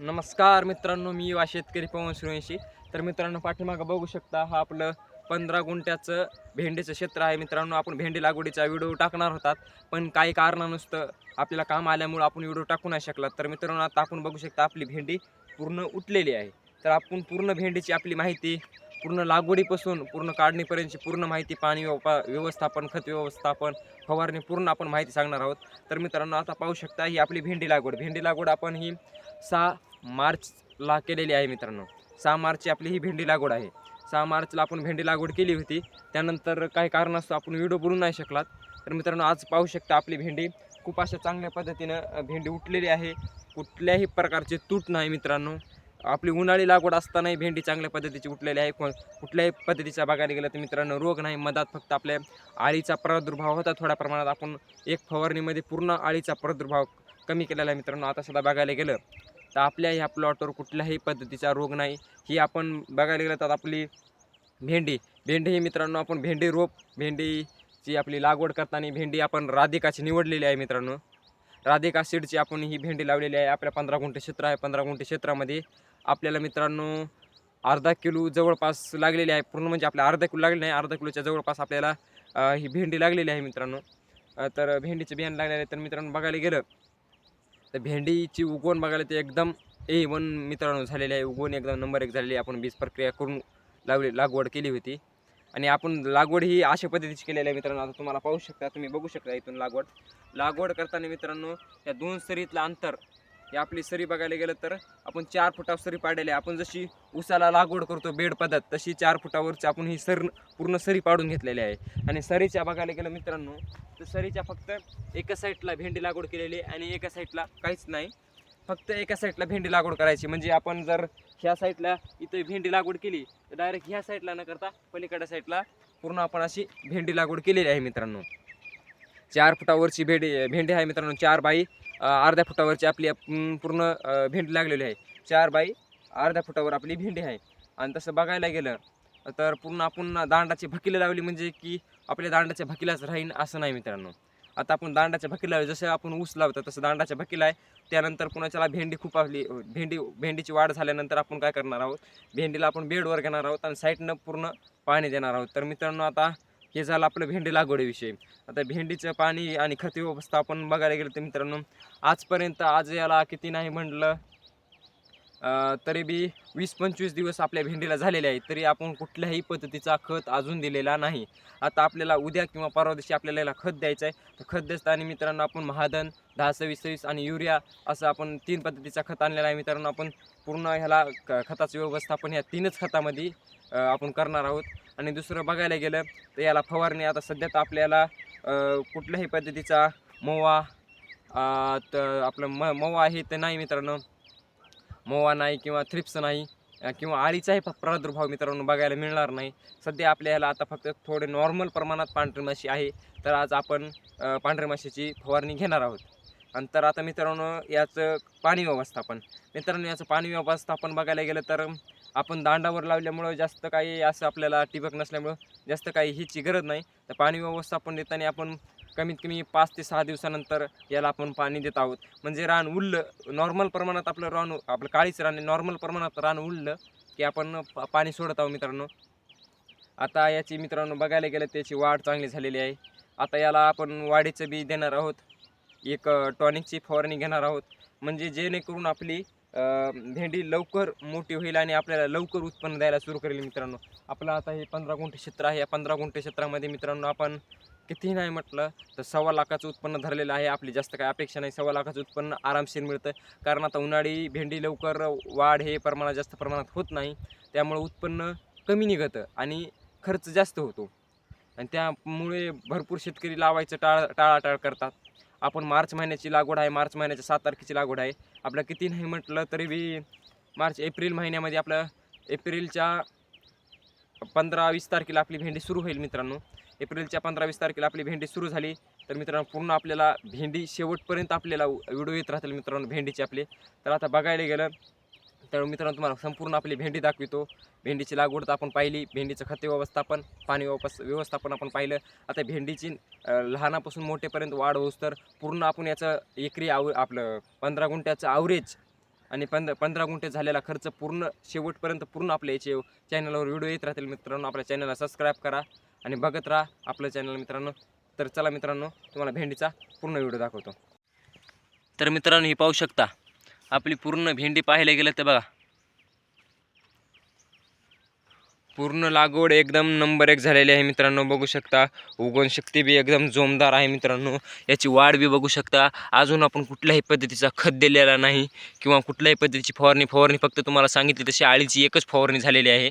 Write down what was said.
नमस्कार मित्रांनो मी वा शेतकरी पवन सुरवंशी तर मित्रांनो पाठीमागं बघू शकता हा आपलं पंधरा गुंठ्याचं भेंडीचं क्षेत्र आहे. मित्रांनो आपण भेंडी लागवडीचा व्हिडिओ टाकणार होतात पण काही कारणानुसतं आपल्याला काम आल्यामुळं आपण व्हिडिओ टाकू नाही शकला. तर मित्रांनो आता आपण बघू शकता आपली भेंडी पूर्ण उठलेली आहे. तर आपण पूर्ण भेंडीची आपली माहिती पूर्ण लागवडीपासून पूर्ण काढणीपर्यंतची पूर्ण माहिती पाणी व्यवपा व्यवस्थापन खत व्यवस्थापन फवारणी पूर्ण आपण माहिती सांगणार आहोत. तर मित्रांनो आता पाहू शकता ही आपली भेंडी लागवड. भेंडी लागवड आपण ही सहा मार्चला केलेली आहे मित्रांनो. सहा मार्चची आपली ही भेंडी लागवड आहे. सहा मार्चला आपण भेंडी लागवड केली होती. त्यानंतर काही कारणास्तव आपण व्हिडिओ बनवू नाही शकलात. तर मित्रांनो आज पाहू शकता आपली भेंडी. खूप अशा चांगल्या पद्धतीनं भेंडी उठलेली आहे. कुठल्याही प्रकारचे तूट नाही मित्रांनो. आपली उन्हाळी लागवड असतानाही भेंडी चांगल्या पद्धतीची उठलेली आहे. कोण कुठल्याही पद्धतीच्या बघायला गेलं तर मित्रांनो रोग नाही मधात फक्त आपल्या आळीचा प्रादुर्भाव होता थोड्या प्रमाणात. आपण एक फवारणीमध्ये पूर्ण आळीचा प्रादुर्भाव कमी केलेला आहे मित्रांनो. आता सुद्धा बघायला गेलं तर आपल्या ह्या प्लॉटवर कुठल्याही पद्धतीचा रोग नाही. ही आपण बघायला गेलं तर आपली भेंडी भेंडी ही मित्रांनो आपण भेंडी रोप भेंडीची आपली लागवड करताना भेंडी आपण राधिकाची निवडलेली आहे मित्रांनो. राधिका सीडची आपण ही भेंडी लावलेली आहे. आपल्या पंधरा गुंठे क्षेत्र आहे. पंधरा गुंठे क्षेत्रामध्ये आपल्याला मित्रांनो अर्धा किलो जवळपास लागलेली आहे. पूर्ण म्हणजे आपल्या अर्धा किलो लागले नाही अर्धा किलोच्या जवळपास आपल्याला ही भेंडी लागलेली आहे मित्रांनो. तर भेंडीचे बियाणं लागलेले आहे. तर मित्रांनो बघायला गेलं तर भेंडीची उगवण बघायला ते एकदम ए वन मित्रांनो झालेली आहे. उगवण एकदम नंबर एक झालेली आहे. आपण बीज प्रक्रिया करून लावली लागवड केली होती. आणि आपण लागवड ही अशा पद्धतीची केलेली आहे मित्रांनो. आता तुम्हाला पाहू शकता तुम्ही बघू शकता इथून लागवड. लागवड करताना मित्रांनो या दोन सरीतलं अंतर हे आपली सरी बघायला गेलं तर आपण चार फुटावर सरी पाडलेली आहे. आपण जशी उसाला लागवड करतो बेड पद्धत तशी चार फुटावरची आपण ही सर पूर्ण सरी पाडून घेतलेली आहे. आणि सरीच्या बघायला गेलं मित्रांनो तर सरीच्या फक्त एका साईडला भेंडी लागवड केलेली आहे आणि एका साईडला काहीच नाही. फक्त एका साईडला भेंडी लागवड करायची. म्हणजे आपण जर ह्या साईडला इथं भेंडी लागवड केली तर डायरेक्ट ह्या साईडला न करता पलीकडच्या साईडला पूर्ण आपण अशी भेंडी लागवड केलेली आहे मित्रांनो. चार फुटावरची भेंडी भेंडी आहे मित्रांनो चार बाई. अर्ध्या फुटावरची आपली पूर्ण भेंडी लागलेली आहे. चार बाई अर्ध्या फुटावर आपली भेंडी आहे. आणि तसं बघायला गेलं तर पूर्ण आपण दांडाची भकिलं लावली म्हणजे की आपल्या दांडाच्या भकिलाच राहीन असं नाही मित्रांनो. आता आपण दांडाच्या भकिला लावली जसं आपण ऊस लावतो तसं दांडाच्या भकिला आहे. त्यानंतर पुन्हा त्याला भेंडी खूप आपली भेंडी भेंडीची वाढ झाल्यानंतर आपण काय करणार आहोत? भेंडीला आपण बेडवर घेणार आहोत आणि साईडनं पूर्ण पाणी देणार आहोत. तर मित्रांनो आता हे झालं आपलं भेंडी लागवडीविषयी. आता भेंडीचं पाणी आणि खत व्यवस्थापन बघायला गेलं तर मित्रांनो आजपर्यंत आज याला किती नाही म्हटलं तरी बी वीस पंचवीस दिवस आपल्या भेंडीला झालेले आहे तरी आपण कुठल्याही पद्धतीचा खत अजून दिलेला नाही. आता आपल्याला उद्या किंवा परवा दिवशी आपल्याला याला खत द्यायचं आहे तर खत देताना मित्रांनो आपण महादन दहा सव्वीस सव्वीस आणि युरिया असं आपण तीन पद्धतीचा खत आणलेला आहे मित्रांनो. आपण पूर्ण ह्याला खताचं व्यवस्थापन ह्या तीनच खतामध्ये आपण करणार आहोत. आणि दुसरं बघायला गेलं तर याला फवारणी आता सध्या तर आपल्याला कुठल्याही पद्धतीचा मोवा तर आपलं म मोवा आहे ते नाही मित्रांनो. मोवा नाही किंवा थ्रिप्स नाही किंवा आळीचाही प्रादुर्भाव मित्रांनो बघायला मिळणार नाही. सध्या आपल्या आता फक्त थोडे नॉर्मल प्रमाणात पांढरी माशी आहे तर आज आपण पांढरी माशीची फवारणी घेणार आहोत. आणि तर आता मित्रांनो याचं पाणी व्यवस्थापन. मित्रांनो याचं पाणी व्यवस्थापन बघायला गेलं तर आपण दांडावर लावल्यामुळं जास्त काही असं आपल्याला ठिबक नसल्यामुळं जास्त काही ह्याची गरज नाही. तर पाणी व्यवस्थापन देताना आपण कमीत कमी पाच ते सहा दिवसानंतर याला आपण पाणी देत आहोत. म्हणजे रान उरलं नॉर्मल प्रमाणात आपलं रान आपलं काळीच रान नॉर्मल प्रमाणात रान उरलं की आपण पाणी सोडत आहोत मित्रांनो. आता याची मित्रांनो बघायला गेलं त्याची वाढ चांगली झालेली आहे. आता याला आपण वाढीचं बी देणार आहोत. एक टॉनिकची फवारणी घेणार आहोत. म्हणजे जेणेकरून आपली भेंडी लवकर मोठी होईल आणि आपल्याला लवकर उत्पन्न द्यायला सुरू करेल मित्रांनो. आपलं आता हे पंधरा गुंठे क्षेत्र आहे. या पंधरा गुंठे क्षेत्रामध्ये मित्रांनो आपण कितीही नाही म्हटलं तर सव्वा लाखाचं उत्पन्न धरलेलं आहे. आपली जास्त काय अपेक्षा नाही. सव्वा लाखाचं उत्पन्न आरामशीर मिळतं. कारण आता उन्हाळी भेंडी लवकर वाढ हे प्रमाणात जास्त प्रमाणात होत नाही. त्यामुळं उत्पन्न कमी निघतं आणि खर्च जास्त होतो. आणि त्यामुळे भरपूर शेतकरी लावायचं टाळ टाळाटाळ करतात. आपण मार्च महिन्याची लागवड आहे मार्च महिन्याच्या सात तारखेची लागवड आहे. आपलं किती नाही म्हटलं तरी बी मार्च एप्रिल महिन्यामध्ये आपलं एप्रिलच्या पंधरा वीस तारखेला आपली भेंडी सुरू होईल मित्रांनो. एप्रिलच्या पंधरा वीस तारखेला आपली भेंडी सुरू झाली. तर मित्रांनो पूर्ण आपल्याला भेंडी शेवटपर्यंत आपल्याला व्हिडिओ येत राहतील मित्रांनो भेंडीचे आपले. तर आता बघायला गेलं तर मित्रांनो तुम्हाला संपूर्ण आपली भेंडी दाखवितो. भेंडीची लागवड तर आपण पाहिली भेंडीचं खते व्यवस्थापन पाणी व्यवस व्यवस्थापन आपण पाहिलं. आता भेंडीची लहानापासून मोठेपर्यंत वाढ होस तर पूर्ण आपण याचं एकरी आव आपलं पंधरा गुंठ्याचं आवरेज आणि पंध पंधरा गुंठे झालेला खर्च पूर्ण शेवटपर्यंत पूर्ण आपल्या याचे चॅनलवर व्हिडिओ येत राहतील. मित्रांनो आपल्या चॅनलला सबस्क्राईब करा आणि बघत राहा आपलं चॅनल मित्रांनो. तर चला मित्रांनो तुम्हाला भेंडीचा पूर्ण व्हिडिओ दाखवतो. तर मित्रांनो ही पाहू शकता आपली पूर्ण भेंडी पाहायला गेलं तर बघा. पूर्ण लागवड एकदम नंबर एक झालेली आहे मित्रांनो. बघू शकता उगवण शक्ती बी एकदम जोमदार आहे मित्रांनो. याची वाढ बी बघू शकता. अजून आपण कुठल्याही पद्धतीचा खत दिलेला नाही किंवा कुठल्याही पद्धतीची फवारणी फवारणी फक्त तुम्हाला सांगितली तशी आळीची एकच फवारणी झालेली आहे.